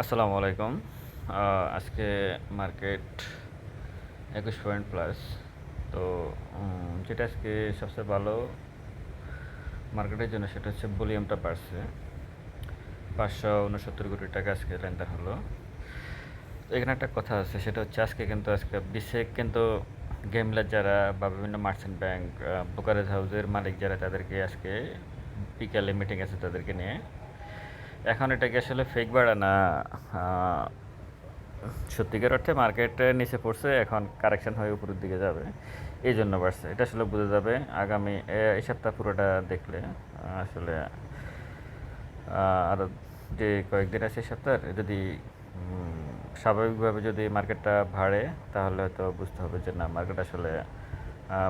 আসসালামু আলাইকুম। আজকে মার্কেট একুশ পয়েন্ট প্লাস তো যেটা আজকে সবচেয়ে ভালো মার্কেটের জন্য সেটা হচ্ছে ভলিউমটা বাড়ছে। পাঁচশো উনসত্তর কোটি টাকা আজকে লেনদেন হলো। তো এখানে একটা কথা আছে, সেটা হচ্ছে আজকে কিন্তু, আজকে বিশ্বে কিন্তু গেমলার যারা বা বিভিন্ন মার্চেন্ট ব্যাংক ব্রোকারেজ হাউসের মালিক যারা, তাদেরকে আজকে বিকালে মিটিং আছে তাদেরকে নিয়ে। এখন এটা কি আসলে ফেক বাড়া না সত্যিকার অর্থে মার্কেটে নিচে পড়ছে, এখন কারেকশন হয়ে উপরের দিকে যাবে। এই জন্য বাড়ছে। এটা আসলে বোঝা যাবে। আগামী এই সপ্তাহ পুরোটা দেখলে, আসলে আরও যে কয়েকদিন আছে এই সপ্তাহ, যদি স্বাভাবিকভাবে যদি মার্কেটটা ভাড়ে তাহলে হয়তো বুঝতে হবে যে না মার্কেট আসলে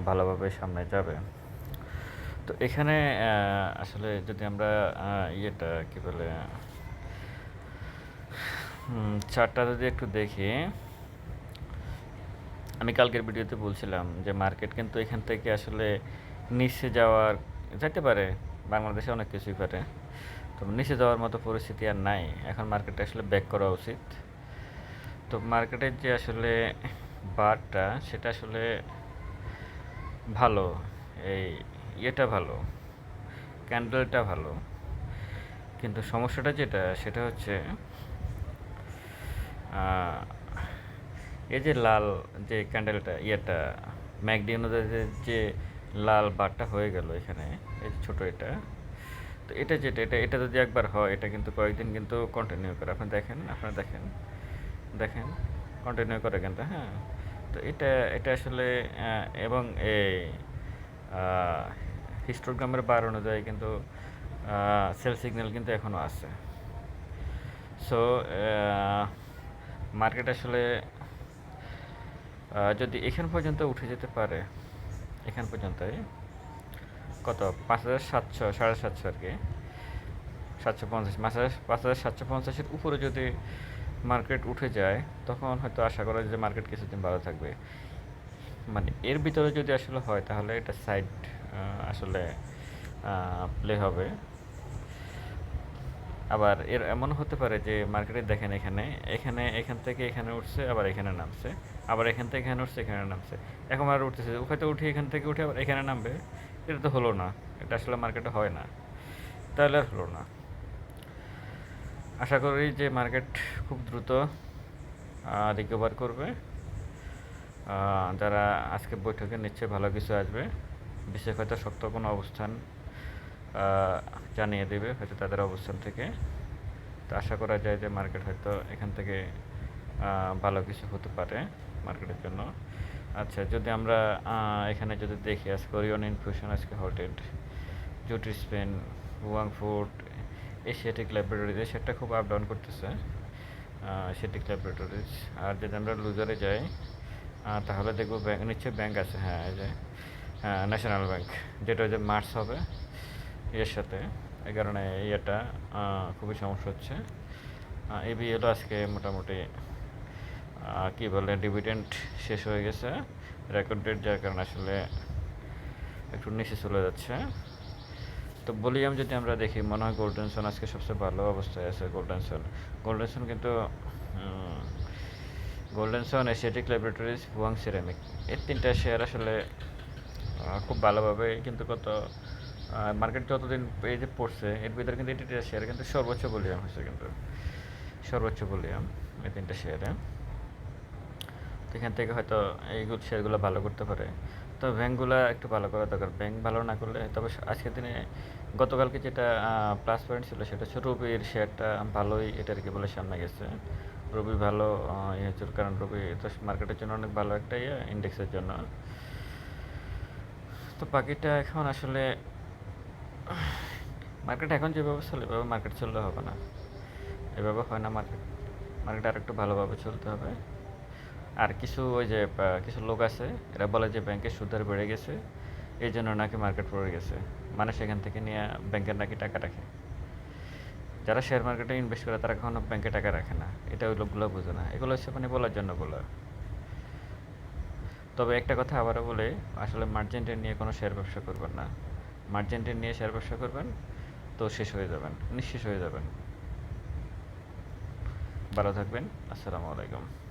ভালোভাবে সামনে যাবে। তো এখানে আসলে যদি আমরা ইয়েটা কি বলে হুম, চার্টটা যদি একটু দেখি আমি কালকের ভিডিওতে বলছিলাম যে মার্কেট কিন্তু এখান থেকে আসলে নিচে যাওয়ার যাইতে পারে বাংলাদেশে অনেক কিছুই পারে তো নিচে যাওয়ার মতো পরিস্থিতি আর নাই। এখন মার্কেটে আসলে ব্যাক করা উচিত। তো মার্কেটের যে আসলে বারটা সেটা আসলে ভালো। এই ইয়েটা ভালো ক্যান্ডেলটা ভালো। কিন্তু সমস্যাটা যেটা, সেটা হচ্ছে এই যে লাল যে ক্যান্ডেলটা ইয়েটা ম্যাকডি অনুযায়ী যে- লাল বারটা হয়ে গেল এখানে, এই ছোট এটা, তো এটা যেটা, এটা এটা যদি একবার হয়, এটা কিন্তু কয়েকদিন কিন্তু কন্টিনিউ করে। আপনি দেখেন, আপনারা দেখেন দেখেন কন্টিনিউ করে কিন্তু হ্যাঁ। তো এটা এটা আসলে এবং এই হিস্টোগ্রামের বার অনুযায়ী কিন্তু সেল সিগন্যাল কিন্তু এখনও আছে। সো মার্কেট আসলে যদি এখান পর্যন্ত উঠে যেতে পারে, এখান পর্যন্তই, কত? পাঁচ হাজার সাতশো, সাড়ে সাতশো আর কি। সাতশো পঞ্চাশ, পাঁচ হাজার পাঁচ হাজার সাতশো পঞ্চাশের উপরে যদি মার্কেট উঠে যায়, তখন হয়তো আশা করা যে মার্কেট কিছুদিন ভালো থাকবে। মানে এর ভিতরে যদি আসলে হয়, তাহলে এটা সাইড আসলে প্লে হবে। আবার এর এমন হতে পারে যে মার্কেটে দেখেন এখানে এখানে, এখান থেকে এখানে উঠছে, আবার এখানে নামছে, আবার এখান থেকে এখানে উঠছে, এখানে নামছে। এখন আর উঠতেছে হয়তো উঠে এখান থেকে উঠে আবার এখানে নামবে। এটা তো হলো না। এটা আসলে মার্কেটে হয় না। তাহলে আর হলো না। আশা করি যে মার্কেট খুব দ্রুত রিকভার করবে। যারা আজকে বৈঠকে নিচ্ছে, ভালো কিছু আসবে। বিশেষ হয়তো শক্ত কোনো অবস্থান জানিয়ে দেবে হয়তো তাদের অবস্থান থেকে। তো আশা করা যায় যে মার্কেট হয়তো এখান থেকে ভালো কিছু হতে পারে মার্কেটের জন্য। আচ্ছা যদি আমরা এখানে যদি দেখি, আজকে ওরিয়ন ইনফিউশন আজকে হটেড জুটি স্পেন ফুড এশিয়াটিক ল্যাবরেটরিজ এশিয়াটা খুব আপ ডাউন করতেছে এশিয়াটিক ল্যাবরেটরিজ আর যদি আমরা লুজারে যাই তাহলে দেখব ব্যাংক নিচ্ছে ব্যাংক আছে হ্যাঁ এই যে হ্যাঁ ন্যাশনাল ব্যাংক যেটা যে মার্চ হবে এর সাথে, এই কারণে ইয়েটা খুবই সমস্যা হচ্ছে। এবি এলো আজকে মোটামুটি কী বলে ডিভিডেন্ড শেষ হয়ে গেছে রেকর্ড ডেট যার কারণে আসলে একটু নিচে চলে যাচ্ছে। তো ভলিউম যদি আমরা দেখি, মনে হয় গোল্ডেন সোন আজকে সবচেয়ে ভালো অবস্থায় আছে গোল্ডেন সোন গোল্ডেন সোন কিন্তু গোল্ডেন সন এশিয়াটিক ল্যাবরেটরিজ হুয়াং সিরামিক এই তিনটা শেয়ার আসলে খুব ভালোভাবে কিন্তু কত মার্কেট যতদিন এই যে পড়ছে, এর ভিতরে কিন্তু এই তিনটা শেয়ার কিন্তু সর্বোচ্চ বলিয়াম হয়েছে কিন্তু। সর্বোচ্চ বলিয়াম এই তিনটা শেয়ারে এখান থেকে হয়তো এইগুলো শেয়ারগুলো ভালো করতে পারে। তো ব্যাঙ্কগুলো একটু ভালো করা দরকার। ব্যাংক ভালো না করলে, তবে আজকের দিনে গতকালকে যেটা প্লাস পয়েন্ট ছিল সেটা হচ্ছে রবির শেয়ারটা ভালোই, এটা আর কি বলে সামনে গেছে। রবি ভালো ইয়ে হচ্ছে কারণ রবি তো মার্কেটের জন্য অনেক ভালো একটা ইয়ে ইন্ডেক্সের জন্য। তো বাকিটা এখন আসলে মার্কেট এখন যেভাবে চলে, এভাবে মার্কেট চললে হবে না। এভাবে হয় না মার্কেট মার্কেট আর একটু ভালোভাবে চলতে হবে। আর কিছু ওই যে কিছু লোক আছে, এরা বলে যে ব্যাংকের সুদ হার বেড়ে গেছে এই জন্য নাকি মার্কেট পড়ে গেছে। মানে সেখান থেকে নিয়ে ব্যাংকের নাকি টাকা রাখে। যারা শেয়ার মার্কেটে ইনভেস্ট করে, তারা কখনো ব্যাংকে টাকা রাখে না। এটা ওই লোকগুলো বোঝে না। এগুলো হচ্ছে মানে বলার জন্য বলা। তবে একটা কথা আবারও বলে, আসলে মার্জেন্টের নিয়ে কোনো শেয়ার ব্যবসা করবেন না। মার্জেন্টের নিয়ে শেয়ার ব্যবসা করবেন, তো শেষ হয়ে যাবেন নিঃশেষ হয়ে যাবেন। ভালো থাকবেন। আসসালামু আলাইকুম।